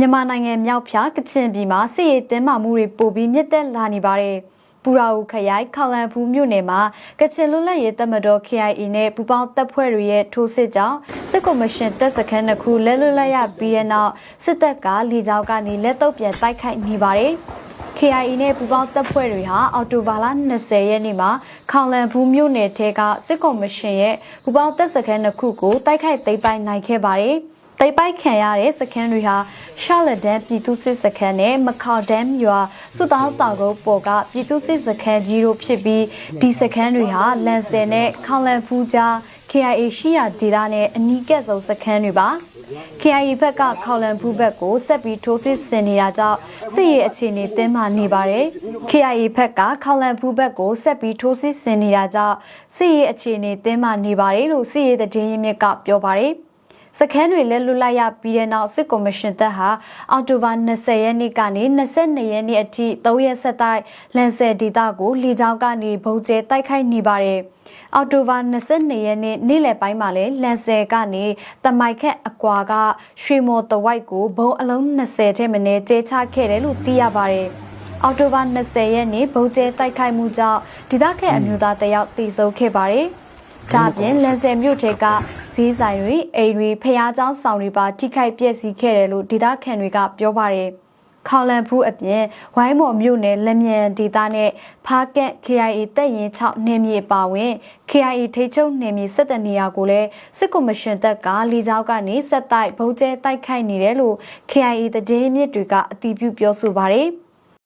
မြန်မာနိုင်ငံမြောက်ဖြာကချင်ပြည်မှာစစ်ရေးတင်းမာမှုတွေပိုပြီးမြင့်တက်လာနေပါတယ်။ပူရာဦးခရိုင်ခေါလန်ဖူးမြို့နယ်မှာကချင်လွတ်လပ်ရေးတပ်မတော် KIA နဲ့ပူးပေါင်းတပ်ဖွဲ့တွေရဲ့ထိုးစစ်ကြောင့်စစ်ကော်မရှင်တပ်စခန်းတစ်ခုလက်လွတ်လပ်ရပြီးတဲ့နောက်စစ်တပ်ကလေကြောင်းကနေလက်တော့ပြန်တိုက်ခိုက်နေပါတယ်။ KIA နဲ့ပူးပေါင်းတပ်ဖွဲ့တွေဟာအော်တိုဘာလ20ရက်နေ့မှာခေါလန်ဘူးမြို့နယ်ထဲကစစ်ကော်မရှင်ရဲ့ပူးပေါင်းတပ်စခန်းတစ်ခုကိုတိုက်ခိုက်သိမ်းပိုက်နိုင်ခဲ့ပါတယ်။တိတ်ပိုက်ခံရတဲ့စခန်းတွေဟာ ရှာလက်ဒန်ပြည်သူစစ်စခန်းနဲ့မခေါဒမ်ရွာစုတောင်းတောင်ကုန်းပေါ်ကပြည်သူစစ်စခန်းကြီးတို့ဖြစ်ပြီးဒီစခန်းတွေဟာလန်ဆယ်နဲ့ခေါလန်ဖူးကြား KIA ရှိရာဒေသနဲ့အနီးကပ်ဆုံးစခန်းတွေပါ KIA ဘက်ကခေါလန်ဖူးဘက်ကိုဆက်ပြီးထိုးစစ်ဆင်နေတာကြောင့်စစ်ရေးအခြေအနေတင်းမာနေပါတယ် KIA ဘက်ကခေါလန်ဖူးဘက်ကိုဆက်ပြီးထိုးစစ်ဆင်နေတာကြောင့်စစ်ရေးအခြေအနေတင်းမာနေပါတယ်လို့စစ်ရေးသတင်းရင်းမြစ်ကပြောပါတယ် စခန်းတွေလက်လွတ်လိုက်ရပြီးတဲ့နောက်စစ်ကော်မရှင်တပ်ဟာအောက်တိုဘာ20ရက်နေ့ကနေ22ရက်နေ့အထိ3ရက်ဆက်တိုက်လန်ဆယ်ဒေသကိုလေကြောင်းကနေဗုံးကျဲတိုက်ခိုက်နေပါတယ်။အောက်တိုဘာ22ရက်နေ့နေ့လယ်ပိုင်းမှာလည်းလန်ဆယ်ကနေတမိုက်ခက်အကွာကရွှေမော်တဝိုက်ကိုဘုံအလုံး20ထဲမင်းကျဲချခဲ့တယ်လို့သိရပါတယ်။အောက်တိုဘာ20ရက်နေ့ဗုံးကျဲတိုက်ခိုက်မှုကြောင့်ဒေသခံအမျိုးသားတယောက်တေဆုံးခဲ့ပါတယ်။ဒါပြင်လန်ဆယ်မြို့ထေက ဈေးဆိုင်တွေအိမ်တွေဖျားကျောင်းဆောင်တွေပါထိခိုက်ပျက်စီးခဲ့တယ်လို့ဒေသခံတွေကပြောပါတယ်။ခေါလန်ဖူးအပြင်ဝိုင်းမော်မြို့နယ်လက်မြန်ဒေသနဲ့ဖားကန့် KIA တပ်ရင်း6နယ်မြေပါဝင် KIA ထိချုပ်နယ်မြေစစ်တပ်နေရာကိုလည်းစစ်ကော်မရှင်တပ်ကလေကြောင်းကနေဆက်တိုက်ဗုံးကျဲတိုက်ခိုက်နေတယ်လို့ KIA တည်င်းမြစ်တွေကအတည်ပြုပြောဆိုပါတယ်။